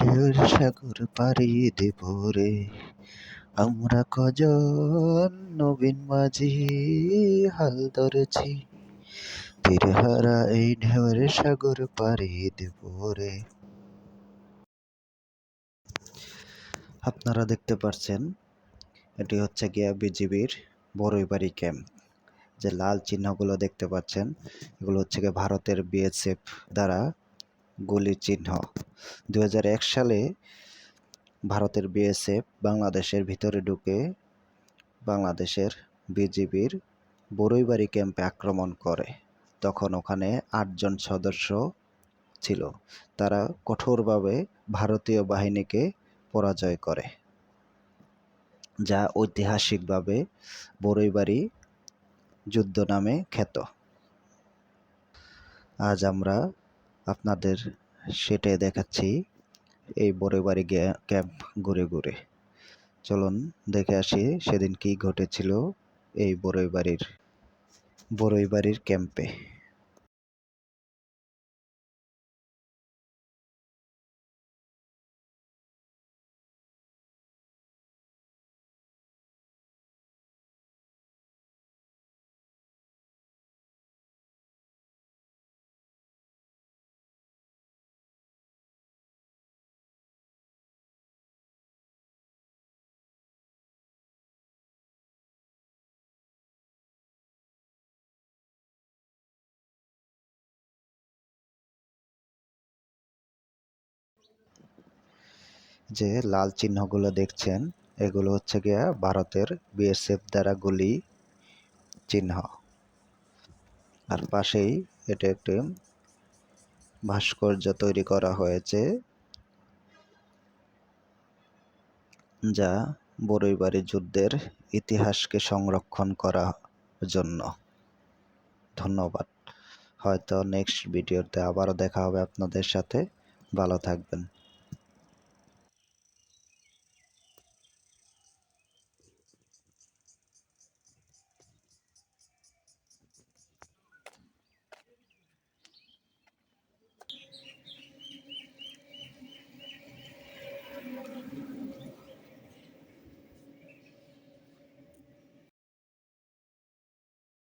ঢেউর সাগর পাড়ি দেব রে। আমরা কজন নবীন মাঝি হাল ধরেছি। তীরহারা এই ঢেউর সাগর পাড়ি দেব রে। আপনারা দেখতে পাচ্ছেন এটি হচ্ছে গিয়া বিজিবির বড়ইবাড়ি ক্যাম্প। যে লাল চিহ্নগুলো দেখতে পাচ্ছেন, এগুলো হচ্ছে গিয়ে ভারতের বিএসএফ দ্বারা গুলি চিহ্ন। দু হাজার এক সালে ভারতের বিএসএফ বাংলাদেশের ভিতরে ঢুকে বাংলাদেশের বিজিবির বড়ইবাড়ি ক্যাম্পে আক্রমণ করে। তখন ওখানে আটজন সদস্য ছিল। তারা কঠোরভাবে ভারতীয় বাহিনীকে পরাজয় করে, যা ঐতিহাসিকভাবে বড়ইবাড়ি যুদ্ধ নামে খ্যাত। আজ আমরা আপনাদের সেটাই দেখাচ্ছি। এই বড়ইবাড়ি ক্যাম্প ঘুরে ঘুরে। চলুন দেখে আসি সেদিন কি ঘটেছিল এই বড়ইবাড়ির বড়ইবাড়ির ক্যাম্পে যে লাল চিহ্নগুলো দেখছেন, এগুলো হচ্ছে গিয়া ভারতের বিএসএফ দ্বারা গুলি চিহ্ন। আর পাশেই এটা একটি ভাস্কর্য তৈরি করা হয়েছে, যা বড়ইবাড়ি যুদ্ধের ইতিহাসকে সংরক্ষণ করার জন্য। ধন্যবাদ। হয়তো নেক্সট ভিডিওতে আবারও দেখা হবে আপনাদের সাথে। ভালো থাকবেন।